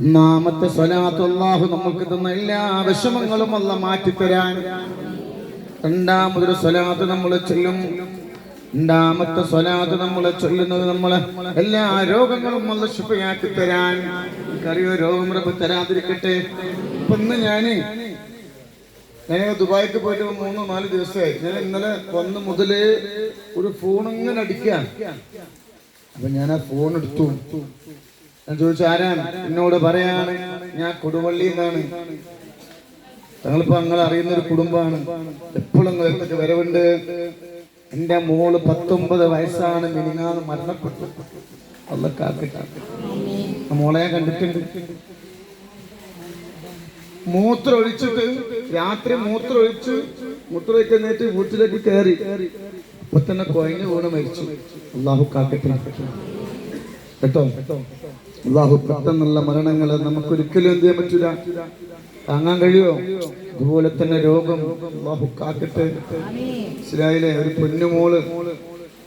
ഒന്നാമത്തെ സ്വലാത്ത് നമുക്ക് തന്ന എല്ലാ വിഷമങ്ങളും അല്ല മാറ്റിത്തരാൻ. രണ്ടാമതൊരു സ്വലാത്ത് നമ്മൾ ചെല്ലും. രണ്ടാമത്തെ സ്വലാത്ത് നമ്മൾ ചൊല്ലുന്നത് നമ്മൾ എല്ലാ രോഗങ്ങളും അല്ല ശുഭയാക്കി തരാൻ കറിയോ രോഗം റബ്ബ് തരാതിരിക്കട്ടെ? ഇപ്പൊ ഇന്ന് ഞാൻ ഞാൻ ദുബായിക്ക് പോയിട്ട് മൂന്നോ നാല് ദിവസമായി. ഞാൻ ഇന്നലെ വന്ന് മുതൽ ഒരു ഫോൺ ഇങ്ങനെ അടിക്കാൻ അപ്പൊ ഞാൻ ആ ഫോൺ എടുത്തു. ഞാൻ ചോദിച്ചു ആരാണ്? എന്നോട് പറയാണ് ഞാൻ കൊടുവള്ളി എന്നാണ്. ഞങ്ങളിപ്പോ നിങ്ങൾ അറിയുന്ന ഒരു കുടുംബമാണ്. എപ്പോഴും നിങ്ങൾക്ക് വരവുണ്ട്. എന്റെ മോൾ പത്തൊമ്പത് വയസ്സാണ് മിനിങ്ങാന്ന് മരണപ്പെട്ടു. അല്ല കാക്കട്ടെ ആ മോളെ കണ്ടിട്ടുണ്ട്. മൂത്രം ഒഴിച്ചിട്ട് രാത്രി മൂത്രം ഒഴിച്ച് മൂത്രം ഒഴിക്കുന്നേറ്റ് വീട്ടിലേക്ക് കയറി. അപ്പൊ തന്നെ കൊയഞ്ഞു വീണ് മരിച്ചു. അള്ളാഹു കാക്കട്ടെ. കേട്ടോ? അള്ളാഹു പെട്ടെന്നുള്ള മരണങ്ങൾ നമുക്ക് ഒരിക്കലും എന്ത് ചെയ്യാൻ പറ്റൂല. താങ്ങാൻ കഴിയോ അതുപോലെ തന്നെ രോഗം അള്ളാഹു കാക്കട്ടെ. മനസ്സിലായില്ലേ ഒരു പൊന്നുമോൾ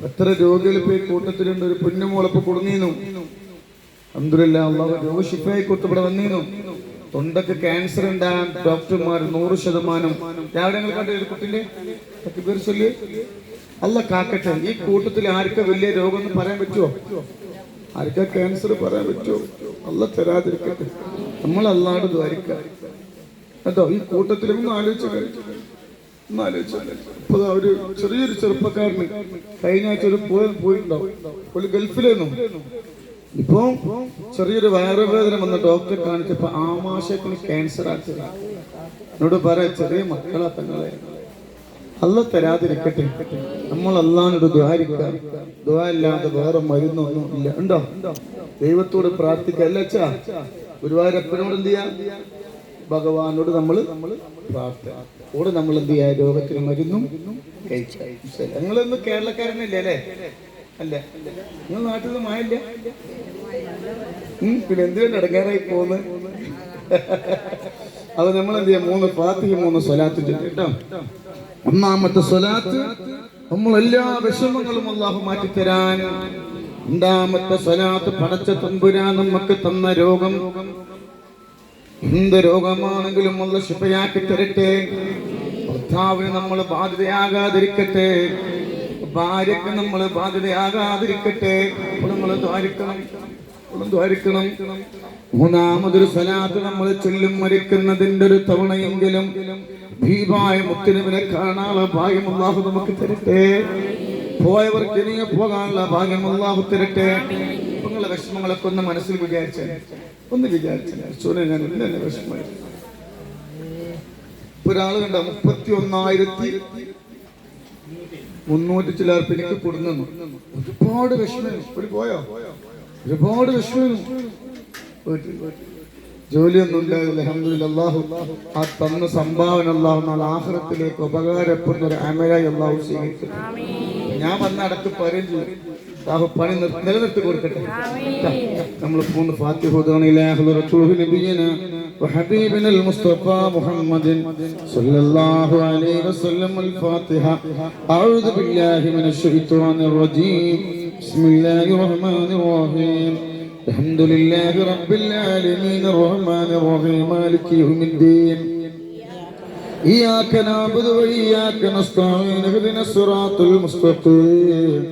എത്ര രോഗികൾ പോയി കൂട്ടത്തിലുണ്ട്. ഒരു പൊന്നുമോൾ ഇപ്പൊ കുടുങ്ങിന്നു. അന്തുല്ല അള്ളാഹു രോഗശിപ്പായി കൊടുത്ത് ഇവിടെ വന്നിരുന്നു തൊണ്ടക്ക് ക്യാൻസർ ഉണ്ടാകാൻ ഡോക്ടർമാർ നൂറ് ശതമാനം. രാവിലെ കണ്ട കുട്ടിന്റെ? അല്ല കാക്കട്ടെ ഈ കൂട്ടത്തിൽ ആർക്കും വലിയ രോഗം എന്ന് പറയാൻ പറ്റുമോ ആർക്കാ ക്യാൻസർ പറയാൻ പറ്റുമോ? അല്ല തരാതിരിക്കട്ടെ. നമ്മൾ അല്ലാണ്ട് ദ്വാരിക്ക കേട്ടോ ഈ കൂട്ടത്തിലൊന്നും ആലോചിച്ച് ഒന്ന് ആലോചിച്ചു ഇപ്പൊ ഒരു ചെറിയൊരു ചെറുപ്പക്കാരന് കഴിഞ്ഞ ആഴ്ച ഒരു പോയി പോയിട്ടുണ്ടാവും ഗൾഫിലേന്നു ഇപ്പൊ ചെറിയൊരു വയറുവേദന വന്ന ഡോക്ടറെ കാണിച്ചപ്പോ ആമാശയത്തിന് ക്യാൻസർ ആക്കി എന്നോട് പറയാ ചെറിയ മക്കളാ തങ്ങളെ അല്ല തരാതിരിക്കട്ടെ. നമ്മൾ അല്ലാനോട് ദ്വാരിക്കുക ദ്വാ ഇല്ലാതെ വേറെ മരുന്നൊന്നും ഇല്ല. ഉണ്ടോ? ദൈവത്തോട് പ്രാർത്ഥിക്കുക അല്ല അച്ഛാ ഗുരുവായൂരപ്പനോട് എന്ത് ചെയ്യാം? ഭഗവാനോട് നമ്മൾ പ്രാർത്ഥന കൂടെ നമ്മൾ എന്ത് ചെയ്യാ? രോഗത്തിന് മരുന്നും കഴിച്ചു. നിങ്ങളൊന്നും കേരളക്കാരനല്ലേ അല്ലേ? അല്ല? നിങ്ങൾ നാട്ടിൽ നിന്ന് മായില്ല പിന്നെ എന്തിനാണ് ഇടങ്ങാറായി പോകുന്നത് അത് നമ്മൾ എന്ത് ചെയ്യാം? മൂന്ന് ഫാത്തിഹ മൂന്ന് സ്വലാത്തിന്റെ ചൊല്ലും കേട്ടോ. ഒന്നാമത്തെ സ്വലാത്ത് നമ്മൾ എല്ലാ വിഷമങ്ങളും അള്ളാഹു മാറ്റിത്തരാൻ. രണ്ടാമത്തെ സ്വലാത്ത് പടച്ച തമ്പുരാൻ നമുക്ക് തന്ന രോഗം. എന്ത് രോഗമാണെങ്കിലും ഉള്ള ശുഭയാക്കി തരട്ടെ. ഭർത്താവിന് നമ്മൾ ബാധ്യതയാകാതിരിക്കട്ടെ. ഭാര്യക്ക് നമ്മൾ ബാധ്യതയാകാതിരിക്കട്ടെ. നമ്മൾ ദ്വാരിക്കണം. ദ്വാരിക്കണം. മൂന്നാമതൊരു സ്വലാത്ത് നമ്മൾ ചൊല്ലും മരിക്കുന്നതിന്റെ ഒരു തവണയെങ്കിലും ഭീമായ മുത്തിനെ കാണാനുള്ള ഭാഗ്യം അള്ളാഹു നമുക്ക് തരട്ടെ. പോയവർക്ക് ഇനിയെ പോകാനുള്ള ഭാഗ്യം അള്ളാഹു തരട്ടെ. നിങ്ങളെ വിഷമങ്ങളൊക്കെ ഒന്ന് മനസ്സിൽ വിചാരിച്ചേ. ഒന്ന് വിചാരിച്ചേ. ഞാൻ ഇല്ല എന്നെ വിഷമമായി ഒരാൾ കണ്ട? മുപ്പത്തി ഒന്നായിരത്തി മുന്നൂറ്റി ചിലർക്ക് എനിക്ക് കൊടുന്നു ഒരുപാട് വിഷമം. പോയോ? ഒരുപാട് വിഷമം. ജോലിയൊന്നും ഉണ്ടാകില്ല അൽഹംദുലില്ലാ അല്ലാഹു ആ തന്ന സംഭാവന അല്ലാഹു നാളെ ആഖിറത്തിലേക്ക് ഉപകാരപ്പെടുന്ന ഒരു അമലായി അല്ലാഹു സ്വീകരിച്ചു ഞാൻ വന്ന അടക്ക് പറയും ചെയ്യും അല്ലാഹു പണി നിർ- നിലനിർത്തി കൊടുക്കട്ടെ നമ്മൾ മൂന്ന് ഫാത്തിഹുദാണ് ഇലാഹു റസൂലു നബിയന وحبيبنا المصطفى محمد صلى الله عليه وسلم الفاتحة أعوذ بالله من الشيطان الرجيم بسم الله الرحمن الرحيم الحمد لله رب العالمين الرحمن الرحيم مالك يوم الدين إياك نعبد وإياك نستعين اهدنا الصراط المستقيم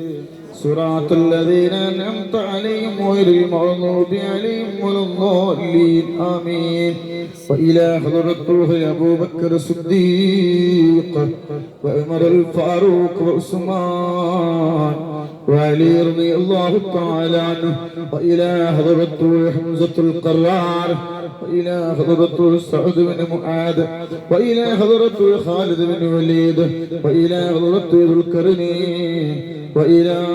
صراط الذين أنعمت عليهم غير المغضوب عليهم ولا الضالين آمين وإلى حضرة روح أبو بكر الصديق وعمر الفاروق وعثمان وعلي رضي الله تعالى عنه وإلى حضرة حمزة القرار وإلى حضرة سعد بن معاذ وإلى حضرة خالد بن وليد وإلى حضرة ذو القرنين وإلى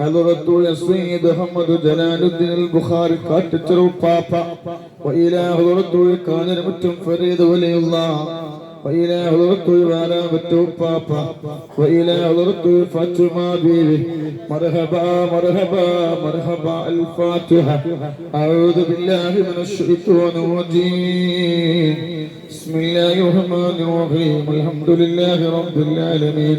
حضرة السيد محمد جلال الدين البخاري كاتترو بابا وإلى حضرة كان متم فريد ولي الله وإلى حضرة والا متم بابا وإلى حضرة فاطمة بيبي مرحبا مرحبا مرحبا الفاتحة أعوذ بالله من الشيطان الرجيم بسم الله الرحمن الرحيم الحمد لله رب العالمين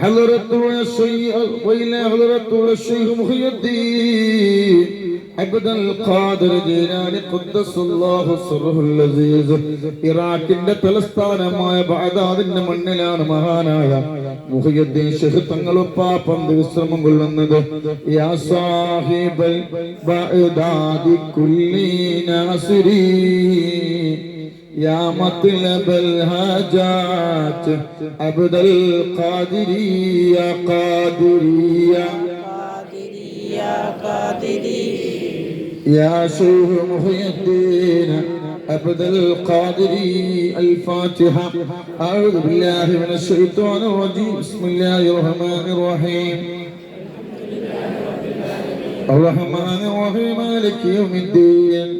حضرة الشيخ وإلى حضرة الشيخ محي الدين عبد القادر جيلاني قدس الله سره العزيز ഇറാഖിന്റെ തലസ്ഥാനമായ ബാദാദിന്റെ മണ്ണിലാണ് മഹാനായ മുഹിയുദ്ദീൻ ഷെഹ് തങ്ങളുപ്പാപ്പം വിശ്രമം കൊള്ളുന്നത് യാ സാഹിബൽ ബഅദാദി കുല്ലി നാസിരീ يا مطلب الهاجات عبد القادري يا قادري يا قادري يا قادري يا شيخ محي الدين عبد القادري الفاتحة أعوذ بالله من الشيطان الرجيم بسم الله الرحمن الرحيم الرحمن الرحيم مالك يوم الدين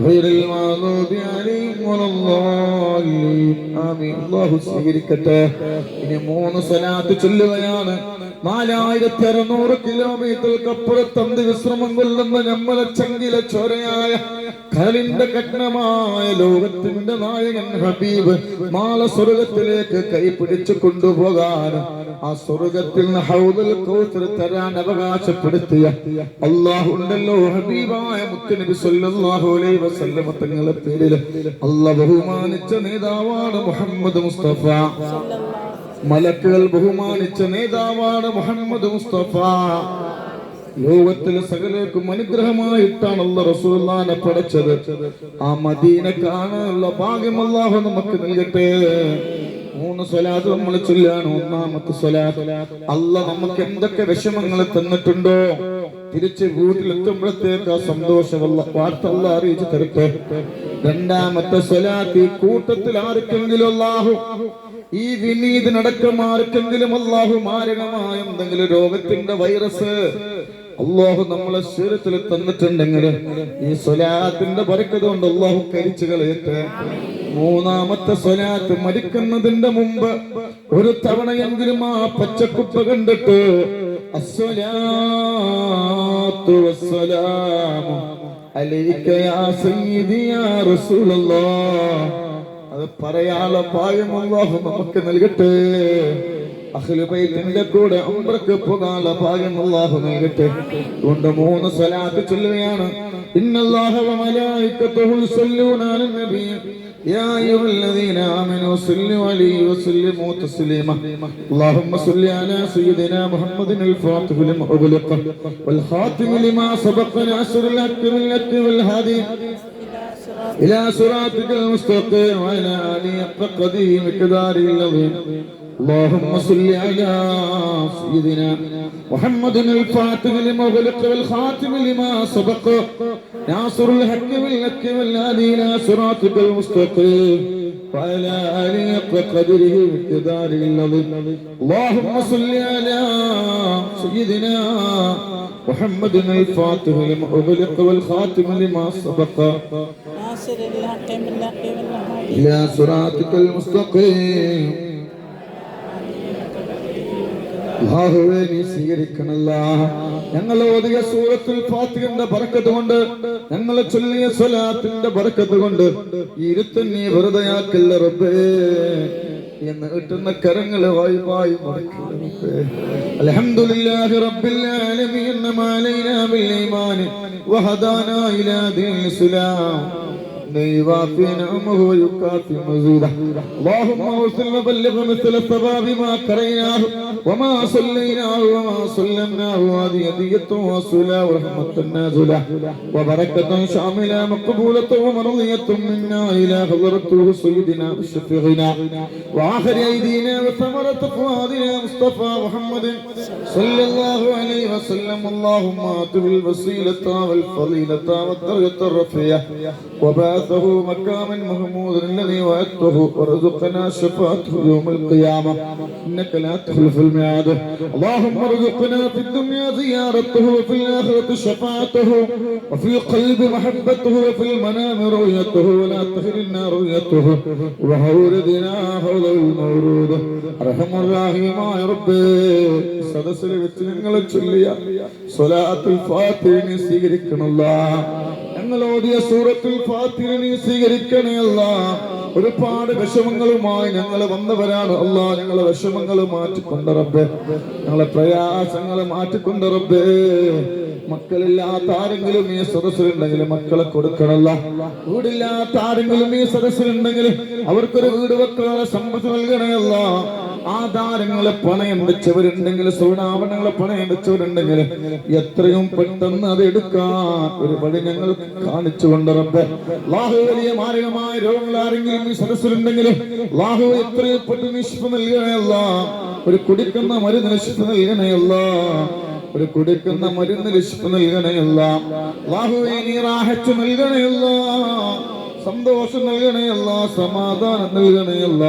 غير المغضوب عليهم ولا الضالين آمين الله സ്വീകരിക്കട്ടെ ഇനി മൂന്ന് സ്വലാത്ത് ചൊല്ലുകയാണ് നാലായിരത്തി അറുന്നൂറ് കിലോമീറ്റർക്കപ്പുറത്ത് അന്ത് വിശ്രമം കൊള്ളുന്ന നമ്മളെ ചങ്കില ചോരയായ കടലിന്റെ കഠിനമായ ലോകത്തിന്റെ നായകൻ ഹബീബ് മാല സ്വർഗത്തിലേക്ക് കൈപിടിച്ചു കൊണ്ടുപോകാൻ ആ സ്വർഗത്തിൽ നിന്ന് ഹൗദുൽ കൗസർ തരാൻ അവകാശപ്പെടുത്തിയ അള്ളാഹു ഉണ്ടല്ലോ ഹബീബായ മുത്തനബി സല്ലല്ലാഹു അലൈഹി വസല്ലമ തങ്ങളെ പേരിൽ അള്ളാഹ് ബഹുമാനിച്ച നേതാവാണ് മുഹമ്മദ് മുസ്തഫ. മലക്കുകൾ ബഹുമാനിച്ച നേതാവാണ് മുഹമ്മദ് മുസ്തഫ. ലോകത്തിലെ സകലേക്കും അനുഗ്രഹമായിട്ടാണ് അല്ല റസൂല്ലാനെ പടച്ചത്. ആ മദീന കാണാനുള്ള ഭാഗ്യം അല്ലാഹു നമുക്ക് നൽകട്ടെ. മൂന്ന് സ്വലാത്ത് നമ്മൾ ചൊല്ലാണ് ഒന്നാമത്തെ സ്വലാത്ത് അല്ല നമുക്ക് എന്തൊക്കെ വിഷമങ്ങൾ തന്നിട്ടുണ്ടോ? തിരിച്ച് വീട്ടിലെത്തുമ്പോഴത്തേക്ക് ആ സന്തോഷമല്ല വാർത്ത അറിയിച്ചു തരട്ടെ. രണ്ടാമത്തെ സ്വലാത്തി കൂട്ടത്തിൽ ആർക്കെങ്കിലും അല്ലാഹു ഈ വിനീതിനടക്കം ആർക്കെങ്കിലും അല്ലാഹു മാരകമായ എന്തെങ്കിലും രോഗത്തിന്റെ വൈറസ് അള്ളാഹു നമ്മളെ ശരീരത്തിൽ തന്നിട്ടുണ്ടെങ്കിൽ ഈ സ്വലാത്തിന്റെ പരക്കത് കൊണ്ട് അള്ളാഹു കരിച്ചു കളയട്ടെ. മൂന്നാമത്തെ സ്വലാത്ത് മരിക്കുന്നതിന്റെ മുമ്പ് ഒരു തവണയെങ്കിലും ആ പച്ചക്കുപ്പ കണ്ടിട്ട് അസ്സലാത്തു വസ്സലാമു അലൈക യാ സയ്യിദി യാ റസൂലല്ലാഹ് അത് പറയാനുള്ള അല്ലാഹു നമുക്ക് നൽകട്ടെ. അഖിലുബൈത്തിന്റെ കൂടെ ഉംറക്ക് പോകാനുള്ള ഭാഗ്യം അല്ലാഹു നൽകട്ടെ കൊണ്ട് മൂന്ന് സ്വലാത്ത് ചൊല്ലുകയാണ് ഇന്നല്ലാഹ വമലായികത്തുഹു യുസല്ലൂന അലൻ നബി يا أيها الذين آمنوا صلوا عليه وسلموا تسليما اللهم صل على سيدنا محمد الفاتح لما أغلق والخاتم لما سبق ناصر الحق بالحق والهادي إلى صراطك المستقيم وعلى آله حق قدره مقداره العظيم اللهم صل على سيدنا محمد الفاتح لما أغلق والخاتم لما سبق ناصر الحق بالحق والهادي إلى صراطك المستقيم وعلى آله حق قدره مقداره العظيم اللهم صل على سيدنا محمد الفاتح لما أغلق والخاتم لما سبق ناصر الحق بالحق والهادي إلى صراطك المستقيم അല്ലാഹുവേ നീ സ്വീകരിക്കണല്ല. ഞങ്ങൾ ഓതിയ സൂറത്തുൽ ഫാത്തിഹന്റെ ബർക്കത്ത് കൊണ്ട് ഞങ്ങൾ ചൊല്ലിയ സ്വലാത്തിന്റെ ബർക്കത്ത് കൊണ്ട് ഈ ഇരുത്തം നീ വെറുതെയാക്കില്ല റബ്ബേ? എന്ന് കിട്ടുന്ന കരങ്ങൾ വായുവായി അൽഹംദുലില്ലാഹി റബ്ബിൽ ആലമീൻ മാലൈനാ ബിൽ വഹദാനാ ഇലാ ദീനിൽ من يضافي نعمه يكافي مزيده اللهم وصل وبلغ مثل الثواب ما كريناه وما صليناه وما صلمناه هذه هدية واصلة ورحمة نازلة وبركة شاملة مقبولة ومرضية منا إلى حضرة سيدنا وشفيعنا وآخر أيدينا وثمرة فؤادنا مصطفى محمد صلى الله عليه وسلم اللهم آت بالوسيلة والفضيلة والدرجة الرفيعة وبعد وبعثه مكاما محمودا الذي وعدته وارزقنا شفاعته يوم القيامة إنك لا تخلف الميعاد اللهم ارزقنا في الدنيا زيارته وفي الآخرة شفاعته وفي القلب محبته وفي المنام رؤيته ولا تخرنا رؤيته وهوردنا حول المورود أرحم الراحمين يا ربي സദസ്സിൽ വെച്ച് ഞങ്ങൾ ചൊല്ലിയ സ്വലാത്തുൽ ഫാത്തിഹിനെ സ്വീകരിക്കണല്ല ഞങ്ങൾ ഓതിയ സൂറത്തുൽ സ്വീകരിക്കണേ അല്ല. ഒരുപാട് വിഷമങ്ങളുമായി ഞങ്ങൾ വന്നവരാണ് അല്ല. ഞങ്ങളെ വിഷമങ്ങൾ മാറ്റിക്കൊണ്ട് റബ്ബേ. ഞങ്ങളെ പ്രയാസങ്ങൾ മാറ്റിക്കൊണ്ട് റബ്ബേ. മക്കളില്ലാത്ത ആരെങ്കിലും ഈ സദസ്സിലുണ്ടെങ്കിൽ മക്കളെ കൊടുക്കണല്ല വീടില്ലാത്ത ആരെങ്കിലും ഈ സദസ്സിലുണ്ടെങ്കിൽ അവർക്കൊരു വീട് വെക്കാനുള്ള സമ്പത്ത് നൽകണമല്ല ആധാരങ്ങളെ പണയം വെച്ചവരുണ്ടെങ്കിൽ സ്വർണാഭരണങ്ങളെ പണയം വെച്ചവരുണ്ടെങ്കിൽ എത്രയും പെട്ടെന്ന് അത് എടുക്കാൻ ഒരു വഴി ഞങ്ങൾ കാണിച്ചുകൊണ്ട് റബ്ബെ. വലിയ മാരകമായ രോഗങ്ങൾ ആരെങ്കിലും ഈ ലാഹു എത്രയും പെട്ടെന്ന് നിഷ്പ നൽകണയല്ല. ഒരു കുടിക്കുന്ന മരുന്ന് നിഷ്പ നൽകണയല്ല. ഒരു കുടിക്കുന്ന മരുന്ന് രക്ഷിപ്പ് നൽകണയല്ല. ലാഹു നീ റാഹച്ചു നൽകണയല്ല. സന്തോഷം നൽകണയല്ല സമാധാനം നൽകണയല്ല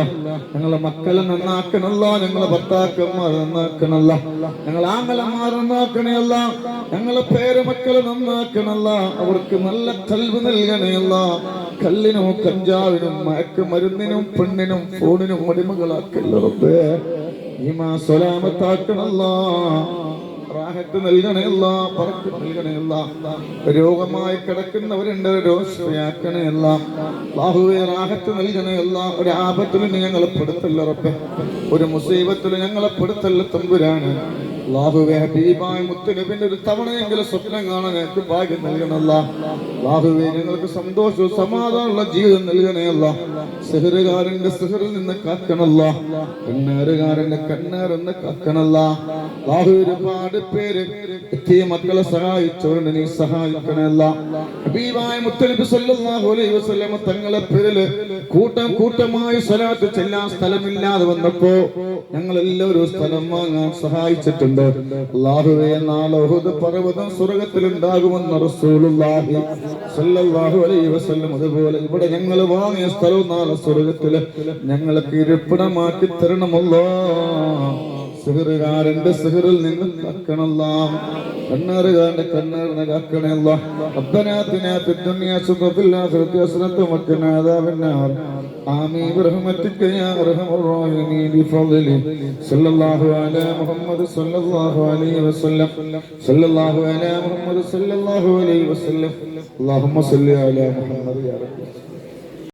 ഞങ്ങളെ മക്കളെ നന്നാക്കണല്ല ഞങ്ങളെ ഭർത്താക്കന്മാർ നന്നാക്കണല്ല ഞങ്ങളെ ആംഗലന്മാർ നന്നാക്കണയല്ല ഞങ്ങളെ പേരമക്കളെ നന്നാക്കണല്ല അവർക്ക് നല്ല കൽവ് നൽകണയല്ല കല്ലിനും കഞ്ചാവിനും മയക്കുമരുന്നിനും പെണ്ണിനും ഫോണിനും അടിമകളാക്കല്ലേ ഈ ഈമാ സ്വലാമത്താക്കണല്ല റാഹത്ത് നൽകണയല്ല പറക്ക് നൽകണയല്ല രോഗമായി കിടക്കുന്നവരുണ്ട് രോഗയാക്കണയല്ല ബാഹുവെ റാഹത്ത് നൽകണയല്ല ഒരു ആപത്തിൽ ഞങ്ങളെ പെടുത്തല്ല റബ്ബെ. ഒരു മുസീബത്തിൽ ഞങ്ങളെ പെടുത്തല്ല തമ്പുരാണ് ലാഹുവെ ഹബീബായ മുത്തുനബിന്റെ ഒരു തവണയെങ്കിലും സ്വപ്നം കാണാൻ ഞങ്ങൾക്ക് ഭാഗ്യം നൽകണല്ല ലാഹുവെ ഞങ്ങൾക്ക് സന്തോഷവും സമാധാനമുള്ള ജീവിതം നൽകണയല്ല സെഹറുകാരന്റെ സെഹറിൽ നിന്ന് കാക്കണല്ല കണ്ണേറുകാരന്റെ കണ്ണേറെന്ന് കാക്കണല്ല ലാഹു ഒരുപാട് പേര് എത്തിയ മക്കളെ സഹായിച്ചവരുണ്ട്. നീ സഹായിക്കണല്ല ഹബീബായ മുത്തനബി സല്ലല്ലാഹു അലൈഹി വസല്ലമ തങ്ങളെ പേരിൽ കൂട്ടം കൂട്ടമായി സ്വലാത്ത് ചെല്ലാൻ സ്ഥലമില്ലാതെ വന്നപ്പോ ഞങ്ങൾ എല്ലാവരും സ്ഥലം വാങ്ങാൻ സഹായിച്ചിട്ടുണ്ട്. അള്ളാഹുവേ നാളെ ഉഹുദ് പർവതം സ്വർഗത്തിൽ ഉണ്ടാകുമെന്ന് റസൂലുള്ളാഹി അതുപോലെ ഇവിടെ ഞങ്ങൾ വാങ്ങിയ സ്ഥലവും നാളെ സ്വർഗത്തിൽ ഞങ്ങൾക്ക് ഇരിപ്പിടമാക്കി തരണമല്ലോ. സിഹറുകാരന്റെ സിഹറിൽ നിന്ന് കാക്കണല്ല കണ്ണേറുകാരന്റെ കണ്ണേറിനെ കാക്കണല്ല ربنا في الدنيا حسنة وفي الآخرة حسنة وقنا عذاب النار آمين برحمتك يا أرحم الراحمين بفضله صلى الله على محمد صلى الله عليه وسلم صلى الله على محمد صلى الله عليه وسلم اللهم صل على محمد يا رب